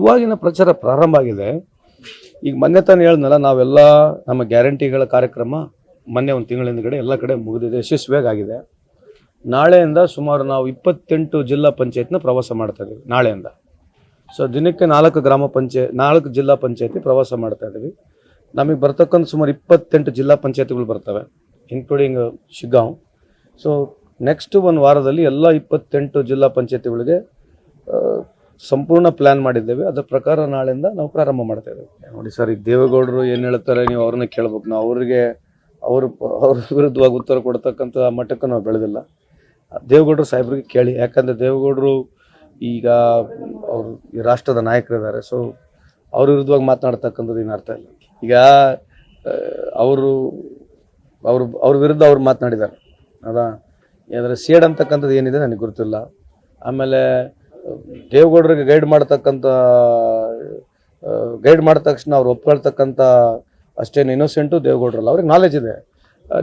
ಇವಾಗಿನ ಪ್ರಚಾರ ಪ್ರಾರಂಭ ಆಗಿದೆ. ಈಗ ಮೊನ್ನೆ ತಾನೇ ಹೇಳ್ದಲ್ಲ ನಾವೆಲ್ಲ ನಮ್ಮ ಗ್ಯಾರಂಟಿಗಳ ಕಾರ್ಯಕ್ರಮ ಮೊನ್ನೆ ಒಂದು ತಿಂಗಳ ಹಿಂದ್ಗಡೆ ಎಲ್ಲ ಕಡೆ ಮುಗಿದಿದೆ, ಯಶಸ್ವಿಯಾಗಿ ಆಗಿದೆ. ನಾಳೆಯಿಂದ ಸುಮಾರು ನಾವು ಇಪ್ಪತ್ತೆಂಟು ಜಿಲ್ಲಾ ಪಂಚಾಯತ್ನ ಪ್ರವಾಸ ಮಾಡ್ತಾ ಇದ್ದೀವಿ ನಾಳೆಯಿಂದ. ಸೊ ದಿನಕ್ಕೆ ನಾಲ್ಕು ಗ್ರಾಮ ಪಂಚಾಯತ್ ನಾಲ್ಕು ಜಿಲ್ಲಾ ಪಂಚಾಯತಿ ಪ್ರವಾಸ ಮಾಡ್ತಾ ಇದ್ದೀವಿ ನಮಗೆ ಬರ್ತಕ್ಕಂಥ ಸುಮಾರು ಇಪ್ಪತ್ತೆಂಟು ಜಿಲ್ಲಾ ಪಂಚಾಯತ್ಗಳು ಬರ್ತವೆ ಇನ್ಕ್ಲೂಡಿಂಗ್ ಶಿಗ್ಗಾಂವ್. ಸೊ ನೆಕ್ಸ್ಟ್ ಒಂದು ವಾರದಲ್ಲಿ ಎಲ್ಲ ಇಪ್ಪತ್ತೆಂಟು ಜಿಲ್ಲಾ ಪಂಚಾಯತಿಗಳಿಗೆ ಸಂಪೂರ್ಣ ಪ್ಲಾನ್ ಮಾಡಿದ್ದೇವೆ. ಅದರ ಪ್ರಕಾರ ನಾಳೆಯಿಂದ ನಾವು ಪ್ರಾರಂಭ ಮಾಡ್ತಾ ನೋಡಿ ಸರ್ ಈಗ ದೇವೇಗೌಡರು ಏನು ಹೇಳ್ತಾರೆ ನೀವು ಅವ್ರನ್ನ ಕೇಳ್ಬೇಕು. ನಾವು ಅವರಿಗೆ, ಅವರು, ಅವ್ರ ವಿರುದ್ಧವಾಗಿ ಉತ್ತರ ಕೊಡ್ತಕ್ಕಂಥ ಮಟ್ಟಕ್ಕೆ ನಾವು ಬೆಳೆದಿಲ್ಲ. ದೇವೇಗೌಡರು ಸಾಹೇಬ್ರಿಗೆ ಕೇಳಿ. ಯಾಕಂದರೆ ದೇವೇಗೌಡರು ಈಗ ಅವರು ಈ ರಾಷ್ಟ್ರದ ನಾಯಕರಿದ್ದಾರೆ. ಸೊ ಅವ್ರ ವಿರುದ್ಧವಾಗಿ ಮಾತನಾಡ್ತಕ್ಕಂಥದ್ದು ಏನು ಅರ್ಥ ಇಲ್ಲ. ಈಗ ಅವರು ಅವರು, ಅವ್ರ ವಿರುದ್ಧ ಅವ್ರು ಮಾತನಾಡಿದ್ದಾರೆ. ಅದ ಅಂದರೆ ಸೇಡ್ ಅಂತಕ್ಕಂಥದ್ದು ಏನಿದೆ ನನಗೆ ಗೊತ್ತಿಲ್ಲ. ಆಮೇಲೆ ದೇವೇಗೌಡರಿಗೆ ಗೈಡ್ ಮಾಡ್ತಕ್ಕಂಥ ಗೈಡ್ ಮಾಡಿದ ತಕ್ಷಣ ಅವ್ರು ಒಪ್ಕೊಳ್ತಕ್ಕಂಥ ಅಷ್ಟೇನು ಇನ್ನೋಸೆಂಟು ದೇವೇಗೌಡರಲ್ಲ. ಅವ್ರಿಗೆ ನಾಲೆಜ್ ಇದೆ.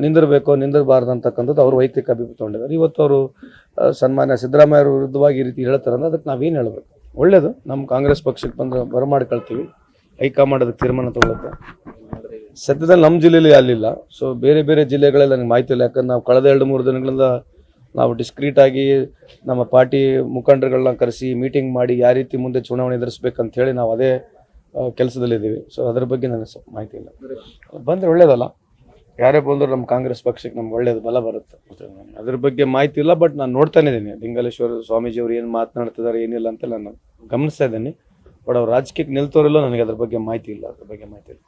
ನಿಂದಿರಬೇಕು, ನಿಂದಿರಬಾರ್ದು ಅಂತಕ್ಕಂಥದ್ದು ಅವ್ರ ವೈಯಕ್ತಿಕ ಅಭಿಪ್ರಾಯ ತೊಗೊಂಡಿದ್ದಾರೆ. ಇವತ್ತು ಅವರು ಸನ್ಮಾನ್ಯ ಸಿದ್ದರಾಮಯ್ಯ ಅವ್ರ ವಿರುದ್ಧವಾಗಿ ಈ ರೀತಿ ಹೇಳ್ತಾರೆ ಅಂದ್ರೆ ಅದಕ್ಕೆ ನಾವೇನು ಹೇಳಬೇಕು? ಒಳ್ಳೆಯದು ನಮ್ಮ ಕಾಂಗ್ರೆಸ್ ಪಕ್ಷಕ್ಕೆ ಬಂದು ಬರಮಾಡ್ಕೊಳ್ತೀವಿ ಹೈಕಮಾಂಡ್ ಅದಕ್ಕೆ ತೀರ್ಮಾನ ತಗೊಳುತ್ತೆ ಸದ್ಯದಲ್ಲಿ ನಮ್ಮ ಜಿಲ್ಲೆಯಲ್ಲಿ ಅಲ್ಲಿಲ್ಲ. ಸೊ ಬೇರೆ ಬೇರೆ ಜಿಲ್ಲೆಗಳಲ್ಲಿ ನನಗೆ ಮಾಹಿತಿ ಇಲ್ಲ. ಯಾಕಂದ್ರೆ ನಾವು ಕಳೆದ ಎರಡು ಮೂರು ದಿನಗಳಿಂದ ನಾವು ಡಿಸ್ಕ್ರೀಟ್ ಆಗಿ ನಮ್ಮ ಪಾರ್ಟಿ ಮುಖಂಡರುಗಳನ್ನ ಕರೆಸಿ ಮೀಟಿಂಗ್ ಮಾಡಿ ಯಾವ ರೀತಿ ಮುಂದೆ ಚುನಾವಣೆ ಎದುರಿಸ್ಬೇಕಂತ ಹೇಳಿ ನಾವು ಅದೇ ಕೆಲಸದಲ್ಲಿದ್ದೀವಿ. ಸೊ ಅದ್ರ ಬಗ್ಗೆ ನನಗೆ ಸ್ವಲ್ಪ ಮಾಹಿತಿ ಇಲ್ಲ. ಬಂದರೆ ಒಳ್ಳೇದಲ್ಲ? ಯಾರೇ ಬಂದರೂ ನಮ್ಮ ಕಾಂಗ್ರೆಸ್ ಪಕ್ಷಕ್ಕೆ ನಮ್ಗೆ ಒಳ್ಳೇದು ಬಲ ಬರುತ್ತೆ. ಅದ್ರ ಬಗ್ಗೆ ಮಾಹಿತಿ ಇಲ್ಲ ಬಟ್ ನಾನು ನೋಡ್ತಾನೆ ಇದ್ದೀನಿ. ಲಿಂಗಲೇಶ್ವರ ಸ್ವಾಮೀಜಿ ಅವರು ಏನು ಮಾತನಾಡ್ತಿದ್ದಾರೆ ಏನಿಲ್ಲ ಅಂತ ನಾನು ಗಮನಿಸ್ತಾ ಇದ್ದೀನಿ. ಬಟ್ ಅವ್ರು ರಾಜಕೀಯಕ್ಕೆ ನಿಲ್ತೋರಿಲ್ಲ ನನಗೆ ಅದ್ರ ಬಗ್ಗೆ ಮಾಹಿತಿ ಇಲ್ಲ, ಅದ್ರ ಬಗ್ಗೆ ಮಾಹಿತಿ ಇಲ್ಲ.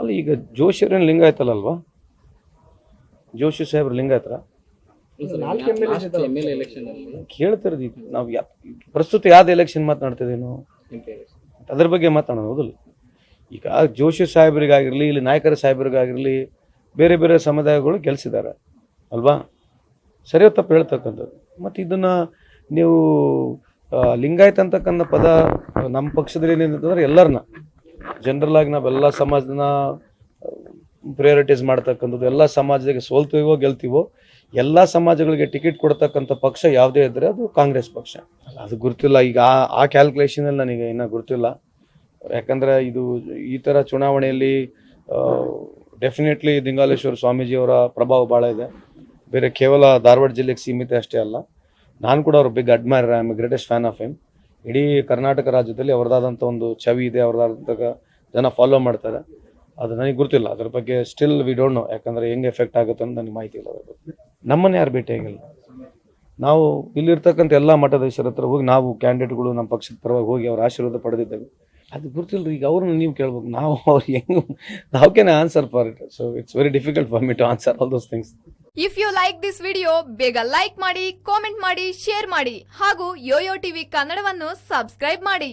ಅಲ್ಲಿ, ಈಗ ಜೋಶಿಯವ್ರೇನು ಲಿಂಗಾಯತಲ್ಲಲ್ವಾ ಜೋಶಿ ಸಾಹೇಬ್ರು ಲಿಂಗಾಯತರ ಎಂ ಎಲ್ ಎಲೆಕ್ಷನ್ ಅಲ್ಲಿ ಕೇಳ್ತಿರೋದು ನಾವು ಪ್ರಸ್ತುತ ಯಾವ್ದು ಎಲೆಕ್ಷನ್ ಮಾತನಾಡ್ತಿದ್ದೇನು? ಅದ್ರ ಬಗ್ಗೆ ಮಾತಾಡೋದು ಹೌದಲ್ಲ? ಈಗ ಜೋಶಿ ಸಾಹೇಬರಿಗಾಗಿರಲಿ ಇಲ್ಲಿ ನಾಯಕರ ಸಾಹೇಬರಿಗಾಗಿರಲಿ ಬೇರೆ ಬೇರೆ ಸಮುದಾಯಗಳು ಗೆಲ್ಸಿದ್ದಾರೆ. ಅಲ್ವಾ? ಸರಿಯೋ ತಪ್ಪು ಹೇಳ್ತಕ್ಕಂಥದ್ದು. ಮತ್ತು ಇದನ್ನು ನೀವು ಲಿಂಗಾಯತ ಅಂತಕ್ಕಂಥ ಪದ ನಮ್ಮ ಪಕ್ಷದಲ್ಲಿ ಏನಂತಂದ್ರೆ ಎಲ್ಲರನ್ನ. ಜನರಲ್ ಆಗಿ ನಾವೆಲ್ಲ ಸಮಾಜನ ಪ್ರಯಾರಿಟೈಸ್ ಮಾಡ್ತಕ್ಕಂಥದ್ದು, ಎಲ್ಲ ಸಮಾಜಕ್ಕೆ ಸೋಲ್ತೀವೋ ಗೆಲ್ತೀವೋ, ಎಲ್ಲ ಸಮಾಜಗಳಿಗೆ ಟಿಕೆಟ್ ಕೊಡ್ತಕ್ಕಂಥ ಪಕ್ಷ ಯಾವುದೇ ಇದ್ದರೆ ಅದು ಕಾಂಗ್ರೆಸ್ ಪಕ್ಷ. ಅದು ಗುರುತಿಲ್ಲ. ಈಗ ಆ ಆ ಕ್ಯಾಲ್ಕುಲೇಷನಲ್ಲಿ ನನಗೆ ಇನ್ನೂ ಗುರುತಿಲ್ಲ. ಯಾಕಂದರೆ ಇದು ಈ ಥರ ಚುನಾವಣೆಯಲ್ಲಿ ಡೆಫಿನೆಟ್ಲಿ ದಿಂಗಾಲೇಶ್ವರ ಸ್ವಾಮೀಜಿಯವರ ಪ್ರಭಾವ ಭಾಳ ಇದೆ. ಬೇರೆ ಕೇವಲ ಧಾರವಾಡ ಜಿಲ್ಲೆಗೆ ಸೀಮಿತ ಅಷ್ಟೇ ಅಲ್ಲ. ನಾನು ಕೂಡ ಅವ್ರ big admire I am greatest fan of him ಇಡೀ ಕರ್ನಾಟಕ ರಾಜ್ಯದಲ್ಲಿ ಅವ್ರದ್ದಾದಂಥ ಒಂದು ಚವಿ ಇದೆ ಅವ್ರದ್ದಾದಂಥ ಜನ ಫಾಲೋ ಮಾಡ್ತಾರೆ. ಅದು ನನಗೆ ಗೊತ್ತಿಲ್ಲ. ಅದ್ರ ಬಗ್ಗೆ ಸ್ಟಿಲ್ ವಿ ಡೋಂಟ್ ನೋ ಯಾಕಂದ್ರೆ ಹೆಂಗೆ ಎಫೆಕ್ಟ್ ಆಗುತ್ತೆ ಅಂತ ನನಗೆ ಮಾಹಿತಿ ಇಲ್ಲ ಅದ್ರ ಬಗ್ಗೆ ನಮ್ಮನ್ನು ಯಾರು ಭೇಟಿಯಾಗಿಲ್ಲ ನಾವು ಇಲ್ಲಿರ್ತಕ್ಕಂಥ ಎಲ್ಲ ಮಠಾಧೀಶರ ಹತ್ರ ಹೋಗಿ ನಾವು ಕ್ಯಾಂಡಿಡೇಟ್ಗಳು ನಮ್ಮ ಪಕ್ಷದ ಪರವಾಗಿ ಹೋಗಿ ಅವ್ರ ಆಶೀರ್ವಾದ ಪಡೆದಿದ್ದೇವೆ. ಅದು ಗೊತ್ತಿಲ್ಲ ಈಗ ಅವ್ರನ್ನ ನೀವು ಕೇಳ್ಬೇಕು. ನಾವು ಅವ್ರು ಹೆಂಗೆ can answer for it so it's very difficult for me to answer all those things if you like this video ಬೇಗ ಲೈಕ್ ಮಾಡಿ ಕಾಮೆಂಟ್ ಮಾಡಿ ಶೇರ್ ಮಾಡಿ. ಹಾಗೂ ಯೋಯೋ ಟಿವಿ ಕನ್ನಡವನ್ನು ಸಬ್ಸ್ಕ್ರೈಬ್ ಮಾಡಿ.